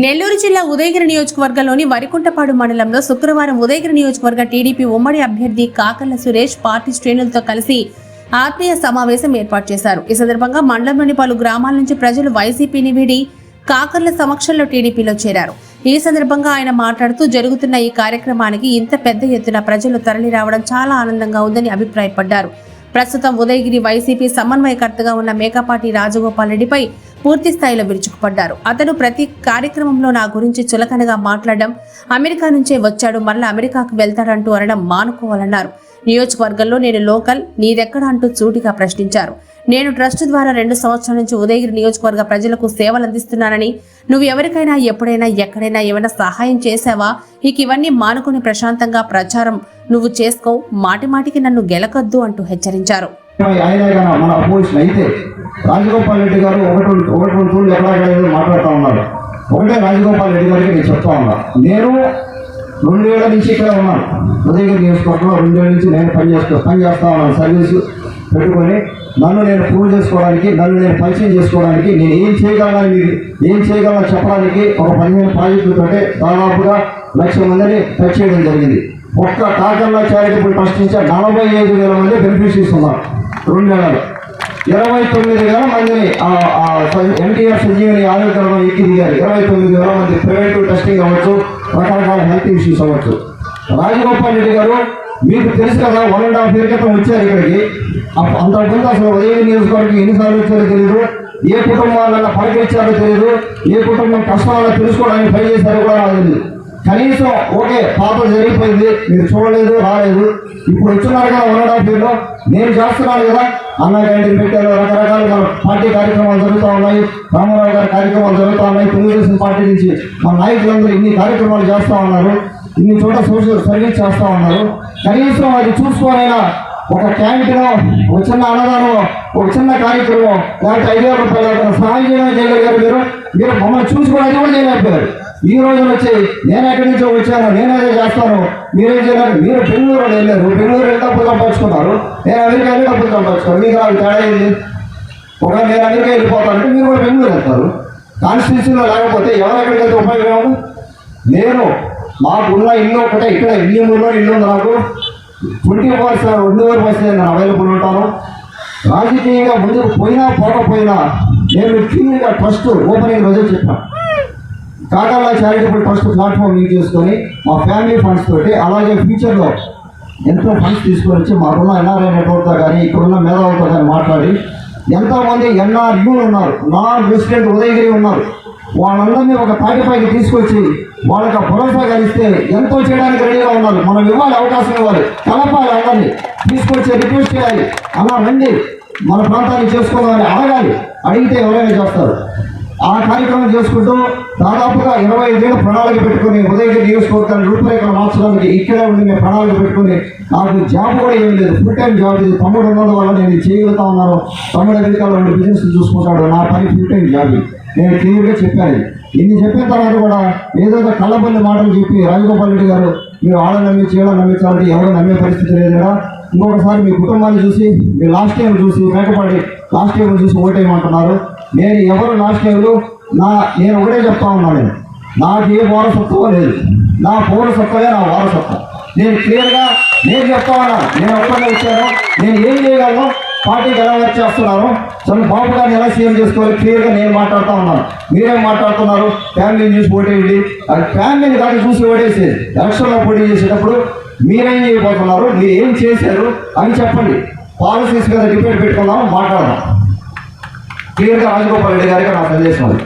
నెల్లూరు జిల్లా ఉదయగిరి నియోజకవర్గంలోని వరికుంటపాడు మండలంలో శుక్రవారం ఉదయగిరి నియోజకవర్గ టీడీపీ ఉమ్మడి అభ్యర్థి కాకర్ల సురేష్ పార్టీ శ్రేణులతో కలిసి ఆత్మీయ సమావేశం ఏర్పాటు చేశారు. ఈ సందర్భంగా మండలంలోని పలు గ్రామాల నుంచి ప్రజలు వైసీపీని వీడి కాకర్ల సమక్షంలో టీడీపీలో చేరారు. ఈ సందర్భంగా ఆయన మాట్లాడుతూ జరుగుతున్న ఈ కార్యక్రమానికి ఇంత పెద్ద ఎత్తున ప్రజలు తరలి రావడం చాలా ఆనందంగా ఉందని అభిప్రాయపడ్డారు. ప్రస్తుతం ఉదయగిరి వైసీపీ సమన్వయకర్తగా ఉన్న మేకపాటి రాజగోపాల్ రెడ్డిపై పూర్తి స్థాయిలో విరుచుకుపడ్డారు. అతను ప్రతి కార్యక్రమంలో నా గురించి చులకనగా మాట్లాడడం అమెరికా నుంచే వచ్చాడు మళ్ళీ అమెరికాకు వెళ్తాడంటూ అనడం మానుకోవాలన్నారు. నియోజకవర్గంలో నేను లోకల్ నీదెక్కడ అంటూ సూటిగా ప్రశ్నించారు. నేను ట్రస్ట్ ద్వారా రెండు సంవత్సరాల నుంచి ఉదయగిరి నియోజకవర్గ ప్రజలకు సేవలు అందిస్తున్నానని నువ్వు ఎవరికైనా ఎప్పుడైనా ఎక్కడైనా ఏమైనా సహాయం చేశావా? ఇక ఇవన్నీ మానుకుని ప్రశాంతంగా ప్రచారం నువ్వు చేసుకో మాటి మాటికి నన్ను గెలకొద్దు అంటూ హెచ్చరించారు. రాజగోపాల్ రెడ్డి గారు ఒకటి ఒకటి రెండు తూర్లు ఎక్కడ మాట్లాడుతూ ఉన్నారు. ఒకటే రాజగోపాల్ రెడ్డి గారికి నేను చెప్తా ఉన్నా. నేను రెండేళ్ళ నుంచి ఇక్కడ ఉన్నాను. ఉదయగిరి నియోజకవర్గంలో రెండేళ్ళ నుంచి నేను పని చేస్తూ పని చేస్తా ఉన్నాను. సర్వీస్ పెట్టుకొని నన్ను నేను ప్రూవ్ చేసుకోవడానికి నన్ను నేను పరిచయం చేసుకోవడానికి నేను ఏం చేయగలను ఏం చేయగలను చెప్పడానికి ఒక పదిహేను ప్రాజెక్టులతో దాదాపుగా లక్ష మందిని టచ్ చేయడం జరిగింది. ఒక్క టాకర్ల చారిటబుల్ ట్రస్ట్ నుంచి నలభై ఐదు వేల మంది బెనిఫిషరీస్ ఉన్నారు. రెండు నెలలు. ఇరవై తొమ్మిది వేల మందిని ఎన్టీఆర్ సంజీవని ఆరోగ్యం ఎక్కి దిగారు. ఇరవై తొమ్మిది వేల మంది ప్రైవేట్ టెస్టింగ్ అవ్వచ్చు రకరకాల హెల్త్ ఇష్యూస్ అవ్వచ్చు. రాజగోపాల్ రెడ్డి గారు మీకు తెలుసు కదా వన్ అండ్ హాఫ్ ఇయర్ క్రితం వచ్చారు ఇక్కడికి. అంతకుముందు అసలు ఉదయం నియోజకవర్గం ఎన్నిసార్లు వచ్చారో తెలియదు ఏ కుటుంబాలలో పలకరించారో తెలియదు ఏ కుటుంబం కష్టాలను తెలుసుకోవడానికి పనిచేశారో కూడా తెలియదు కనీసం ఓకే పాప జరిగిపోయింది మీరు చూడలేదు రాలేదు. ఇప్పుడు వచ్చినారు కదా వన్ అండ్ హాఫ్ ఇయర్లో నేను చేస్తున్నాను కదా. అన్న క్యాంటీన్ పెట్టారు. రకరకాల పార్టీ కార్యక్రమాలు జరుగుతూ ఉన్నాయి. రామారావు గారి కార్యక్రమాలు జరుగుతూ ఉన్నాయి. తెలుగుదేశం పార్టీ నుంచి మన నాయకులందరూ ఇన్ని కార్యక్రమాలు చేస్తూ ఉన్నారు. ఇన్ని చోట సోషల్ సర్వీస్ చేస్తూ ఉన్నారు. కనీసం అది చూసుకోనైనా ఒక క్యాంటీన్ ఒక చిన్న అన్నదానం ఒక చిన్న కార్యక్రమం లేకపోతే ఐదు వేల రూపాయలు సహాయం చేయడం చేయగలిగారు మీరు మీరు మమ్మల్ని చూసుకోవడానికి కూడా చేయలేకపోయారు. ఈ రోజు వచ్చి నేను ఎక్కడి నుంచో వచ్చాను నేను చేస్తాను మీరేం చేయాలి? మీరు బెంగళూరు వెళ్ళారు. బెంగళూరు వెళ్ళి డబ్బులు సంపాదించుకున్నారు. నేను అమెరికా వెళ్ళి డబ్బులు సంపాదించుకున్నాను. మీకు నాకు తేడా ఏంది? ఒక నేను అమెరికా వెళ్ళిపోతానంటే మీరు కూడా బెంగళూరు వెళ్తారు. కాన్స్టిట్యూషన్లో లేకపోతే ఎవరు ఎక్కడికి వెళ్తే ఉపయోగం నేను మాకున్న ఇల్లు ఒకటే ఇక్కడ ఇల్లు ఊళ్ళో ఇల్లు ఉంది నాకు. ట్వంటీ అవర్స్ రెండు వరకు వస్తే నేను అవైలబుల్ ఉంటాను. రాజకీయంగా ముందుకు పోయినా పోకపోయినా నేను క్లీన్గా ట్రస్ట్ ఓపెనింగ్ రోజు చెప్పాను. Kakala charitable trust platform use చేసుకొని మా ఫ్యామిలీ ఫండ్స్ తోటి అలాగే ఫ్యూచర్లో ఎంతో ఫండ్స్ తీసుకొని వచ్చి మాకున్న ఎన్ఆర్ఐ నెట్వర్క్తో కానీ ఇక్కడున్న మేధావులతో కానీ మాట్లాడి ఎంతోమంది ఎన్ఆర్యూలు ఉన్నారు. నాన్ రెసిడెంట్ ఉదయగిరి ఉన్నారు. వాళ్ళందరినీ ఒక తాటిపైకి తీసుకొచ్చి వాళ్ళకి భరోసా కలిస్తే ఎంతో చేయడానికి రెడీగా ఉన్నారు. మనం ఇవ్వాలి అవకాశం ఇవ్వాలి. కలపాలి అందరినీ. తీసుకొచ్చి రిక్వెస్ట్ చేయాలి. అలా రండి. మన ప్రాంతాన్ని చేసుకోవాలని అడగాలి. అడిగితే ఎవరైనా చేస్తారు. ఆ కార్యక్రమం చేసుకుంటూ దాదాపుగా ఇరవై ఐదేళ్ళు ప్రణాళిక పెట్టుకుని ఉదయగిరి నియోజకవర్గాన్ని రూపురేఖలు మార్చడానికి ఇక్కడే ఉండి మేము ప్రణాళిక పెట్టుకుని నాకు జాబ్ కూడా ఏం లేదు. ఫుల్ టైం జాబ్ లేదు. తమ్ముడు ఉన్నందు వల్ల నేను చేయగలుగుతా ఉన్నాను తమ్ముడు అమెరికాలో ఉండి బిజినెస్ చూసుకుంటాడు. నా పని ఫుల్ టైం జాబ్ నేను క్లియర్గా చెప్పాను. ఇన్ని చెప్పిన తర్వాత కూడా ఏదో కళ్ళబల్లి మాటలు చెప్పి రాజగోపాల్ రెడ్డి గారు మీరు వాళ్ళని నమ్మించి వీళ్ళని నమ్మించాలంటే ఎవరు నమ్మే పరిస్థితి లేదు కదా. ఇంకొకసారి మీ కుటుంబాన్ని చూసి మీ లాస్ట్ టైం చూసి మేకపాడి లాస్ట్ టైం చూసి ఓటేయమంటున్నారు. నేను ఎవరు లాస్ట్ నా నేను ఒకటే చెప్తా ఉన్నాను. నేను నాకు ఏ వారసత్వం లేదు. నా పౌరసత్వమే నా వారసత్వం. నేను క్లియర్గా నేను చెప్తా ఉన్నాను నేను ఒక్కడే వచ్చాను నేను ఏం చేయగలను? పార్టీకి ఎలా వర్క్ చేస్తున్నాను చంద్ర బాబు గారిని ఎలా సీఎం చేసుకోవాలి? క్లియర్గా నేను మాట్లాడుతూ ఉన్నాను. మీరేం మాట్లాడుతున్నారు. ఫ్యామిలీని చూసి పోటీ ఫ్యామిలీని దాన్ని చూసి ఓటేసి ఎలక్షన్లో పోటీ చేసేటప్పుడు మీరేం చేయబోతున్నారు? మీరు ఏం చేశారు? అని చెప్పండి. పాలసీస్ మీద డిబేట్ పెట్టుకుందాం మాట్లాడదాం. క్లియర్గా రాజగోపాల్ రెడ్డి గారికి నా సందేశం అది.